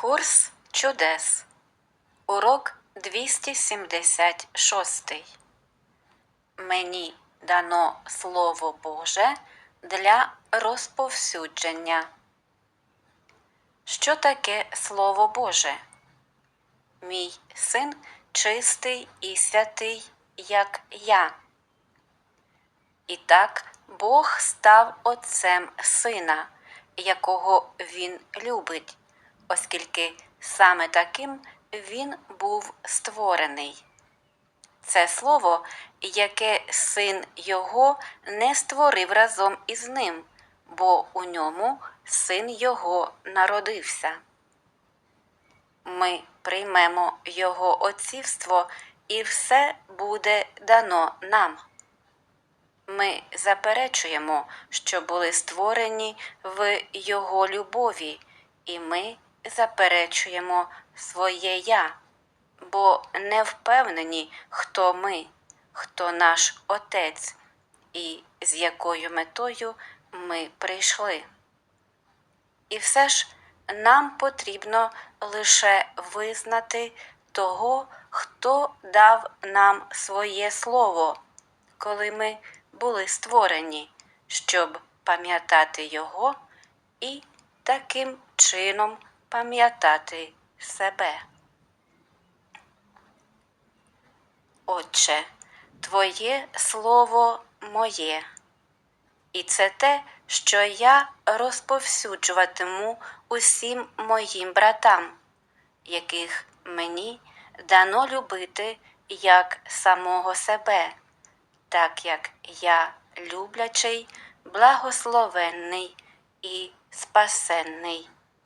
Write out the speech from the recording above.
Курс чудес. Урок 276. Мені дано Слово Боже для розповсюдження. Що таке Слово Боже? Мій син чистий і святий, як я. І так Бог став отцем сина, якого він любить, оскільки саме таким він був створений. Це слово, яке син його не створив разом із ним, бо у ньому син його народився. Ми приймемо його отцівство, і все буде дано нам. Ми заперечуємо, що були створені в Його любові, і ми заперечуємо своє я, бо не впевнені, хто ми, хто наш Отець і з якою метою ми прийшли. І все ж нам потрібно лише визнати того, хто дав нам своє слово, коли ми були створені, щоб пам'ятати його і таким чином пам'ятати себе. Отче, Твоє слово моє. І це те, що я розповсюджуватиму усім моїм братам, яких мені дано любити як самого себе, так як я люблячий, благословенний і спасенний